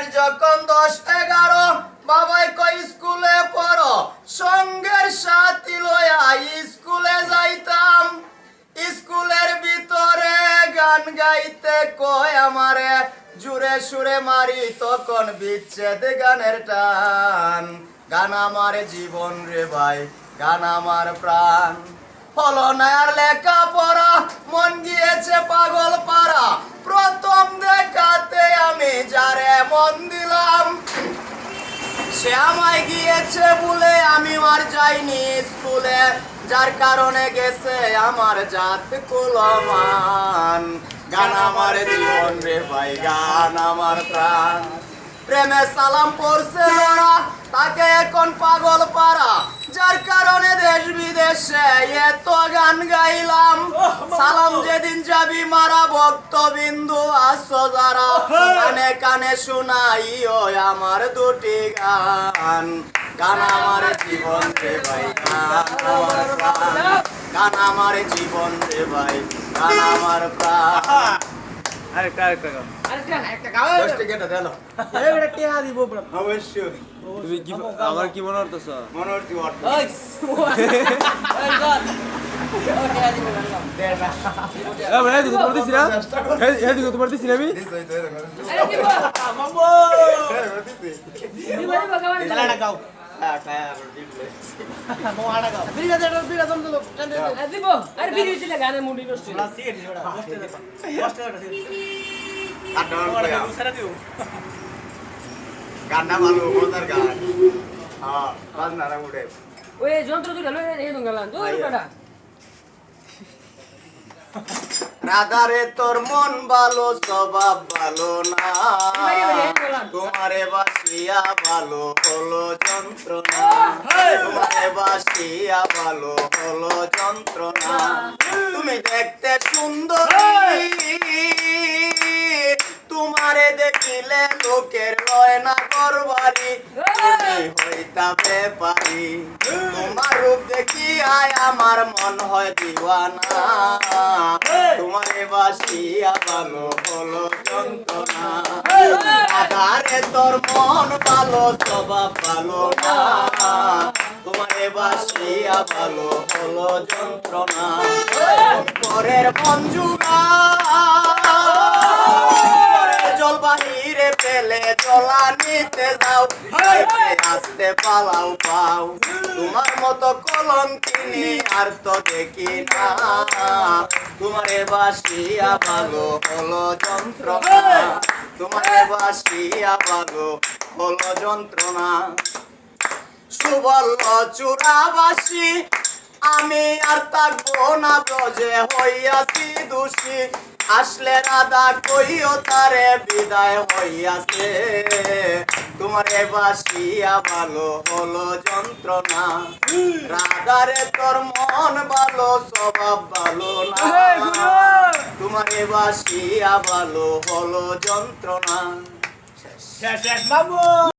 বয়স যখন দশ এগারো, বাবাই কই স্কুলে পড়ো। সঙ্গের সাথী লয়া স্কুলে যাইতাম। স্কুলের ভিতরে গান গাইতে কয় আমারে, জুড়ে সুরে মারি তখন বিচ্ছেদ গানের টান। গান আমার জীবন রে ভাই, গান আমার প্রাণ। হলো আর লেখা পড়া মন গিয়েছে পাগল সে গিয়েছে বলে আমি আর যাইনি স্কুলে, যার কারণে গেছে আমার জাত কুলমান। গান আমার জীবন রে ভাই, গান আমার প্রাণ। প্রেমে সালাম পড়ছে ওরা তাকে এখন পাগল পারা যার কারণে দেশ বিদেশে এত গান গাইলাম। সালাম যেদিন যাবি মারা ভক্ত বিন্দু আসো যারা কানে কানে শোনাইও আমার দুটি গান গান আমার জীবন রে ভাই গান আমার প্রাণ গান আমার জীবন রে ভাই গান আমার প্রাণ আরেকটা আরেকটা গাও দশ টিকেটা দেন অবশ্যই তুমি কি আমার কি মনে হতেছ মনে হচ্ছে এদিকে তোমার দিছি না এদিকে তোমার দিছি না আমি গানটা ভালো হ্যাঁ ওই যন্ত্র দুটা রে হেদুন গেলাম দূর রাধারে তোর মন ভালো স্বভাব ভালো না। তোমারে বাসিয়া ভালো হলো যন্ত্রণা। তোমারে বাসিয়া ভালো হলো যন্ত্রণা। তুমি দেখতে সুন্দর। দেখিলে লোকের লয় না গরবারি তুমি হইতা ব্যাপারি। তোমার রূপ দেখি আয় আমার মন হয় দিওয়ানা। তোমারে বাসিয়া ভালো হলো যন্ত্রণা। আধারে তোর মন ভালো স্বভাব ভালো না। তোমারে বাসিয়া ভালো হলো যন্ত্রণা। পরের মঞ্জুগা নিতে যাও আসতে পালাও পাও। তোমার মতো কলঙ্কিনি আর তো দেখি না। তোমারে বাসিয়া ভালো হলো যন্ত্রণা। তোমারে বাসিয়া ভালো হলো যন্ত্রণা। সুবল চূড়াবাসী আমি আর থাকব না ব্রজে হইয়াছি দোষী। আসলে রাধা কইও তারে বিদায় হইয়াছে। তোমারে বাসিয়া ভালো হলো যন্ত্রণা। রাধারে তোর মন ভালো স্বভাব ভালো না। তোমারে বাসিয়া ভালো হলো যন্ত্রণা। বাবু!